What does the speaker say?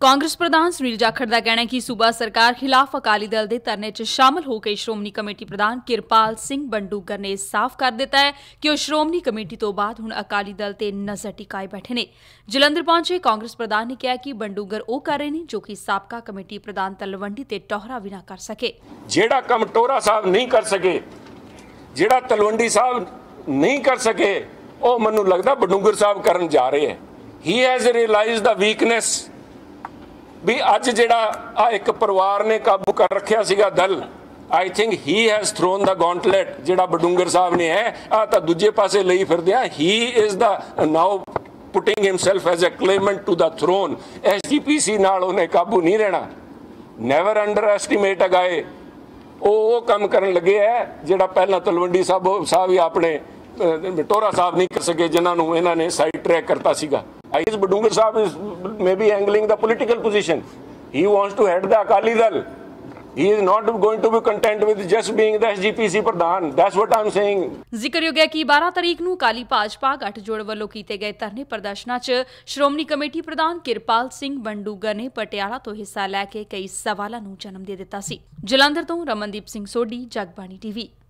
ਕਾਂਗਰਸ ਪ੍ਰਧਾਨ ਸੁਨੀਲ ਜਾਖੜ ਦਾ ਕਹਿਣਾ ਹੈ ਕਿ ਸੂਬਾ ਸਰਕਾਰ ਖਿਲਾਫ ਅਕਾਲੀ ਦਲ ਦੇ ਧਰਨੇ 'ਚ ਸ਼ਾਮਲ ਹੋ ਕੇ ਸ਼੍ਰੋਮਣੀ ਕਮੇਟੀ ਪ੍ਰਧਾਨ ਕਿਰਪਾਲ ਸਿੰਘ ਬੰਡੂਗਰ ਨੇ ਸਾਫ਼ ਕਰ ਦਿੱਤਾ ਹੈ ਕਿ ਉਹ ਸ਼੍ਰੋਮਣੀ ਕਮੇਟੀ ਤੋਂ ਬਾਅਦ ਹੁਣ ਅਕਾਲੀ ਦਲ ਤੇ ਨਜ਼ਰ ਟਿਕਾਏ ਬੈਠੇ ਨੇ। ਜਲੰਧਰ ਪਹੁੰਚੇ ਕਾਂਗਰਸ ਪ੍ਰਧਾਨ ਨੇ ਕਿਹਾ ਕਿ ਬੰਡੂਗਰ ਉਹ ਕਰ ਰਹੇ ਨੇ ਜੋ ਕਿ ਸਾਬਕਾ ਕਮੇਟੀ ਪ੍ਰਧਾਨ ਤਲਵੰਡੀ ਤੇ ਟੋਹਰਾ ਵੀ ਨਾ ਕਰ ਸਕੇ। ਜਿਹੜਾ ਕੰਮ ਟੋਰਾ ਸਾਹਿਬ ਨਹੀਂ ਕਰ ਸਕੇ, ਜਿਹੜਾ ਤਲਵੰਡੀ ਸਾਹਿਬ ਨਹੀਂ ਕਰ ਸਕੇ, ਉਹ ਮੈਨੂੰ ਲੱਗਦਾ ਬਡੂੰਗਰ ਸਾਹਿਬ ਕਰਨ ਜਾ ਰਹੇ ਹੈ। He has realised the weakness ਵੀ ਅੱਜ ਜਿਹੜਾ ਆ ਇੱਕ ਪਰਿਵਾਰ ਨੇ ਕਾਬੂ ਕਰ ਰੱਖਿਆ ਸੀਗਾ Dal I think he has thrown the gauntlet ਜਿਹੜਾ ਬਡੂੰਗਰ ਸਾਹਿਬ ਨੇ ਹੈ ਆ ਤਾਂ ਦੂਜੇ ਪਾਸੇ ਲਈ ਫਿਰਦੇ ਆ। He is the now putting himself as a claimant to the throne SGPC ਨਾਲ ਉਹਨੇ ਕਾਬੂ ਨਹੀਂ ਰਹਿਣਾ। ਨੈਵਰ ਅੰਡਰ ਐਸਟੀਮੇਟ ਅਗਾਏ ਉਹ ਉਹ ਕੰਮ ਕਰਨ ਲੱਗੇ ਹੈ ਜਿਹੜਾ ਪਹਿਲਾਂ ਤਲਵੰਡੀ ਸਾਹਿਬ ਸਾਹਿਬ ਹੀ ਆਪਣੇ ਅਹ, ਟੋਰਾ ਸਾਹਿਬ ਨਹੀਂ ਕਰ ਸਕੇ ਜਿਨ੍ਹਾਂ ਨੂੰ ਇਹਨਾਂ ਨੇ ਸਾਈਡ ਟਰੈਕ ਕਰਤਾ ਸੀਗਾ। ਆਈ ਇਸ Badungar Sahib is maybe angling the political position he wants to head the Akali he is not going to be content with just being the SGPC ਪ੍ਰਧਾਨ that's what i'm saying. ਜ਼ਿਕਰਯੋਗ ਹੈ ਕਿ 12 ਤਰੀਕ ਨੂੰ ਕਾਲੀ ਭਾਜਪਾ ਗੱਠਜੋੜ ਵੱਲੋਂ ਕੀਤੇ ਗਏ ਧਰਨੇ ਪ੍ਰਦਰਸ਼ਨਾਂ 'ਚ ਸ਼੍ਰੋਮਣੀ ਕਮੇਟੀ ਪ੍ਰਧਾਨ ਕਿਰਪਾਲ ਸਿੰਘ ਬੰਡੂਗਰ ਨੇ ਪਟਿਆਲਾ ਤੋਂ ਹਿੱਸਾ ਲੈ ਕੇ ਕਈ ਸਵਾਲਾਂ ਨੂੰ ਜਨਮ ਦੇ ਦਿੱਤਾ ਸੀ। ਜਲੰਧਰ ਤੋਂ ਰਮਨਦੀਪ ਸਿੰਘ ਸੋਢੀ, ਜਗਬਾਣੀ ਟੀਵੀ।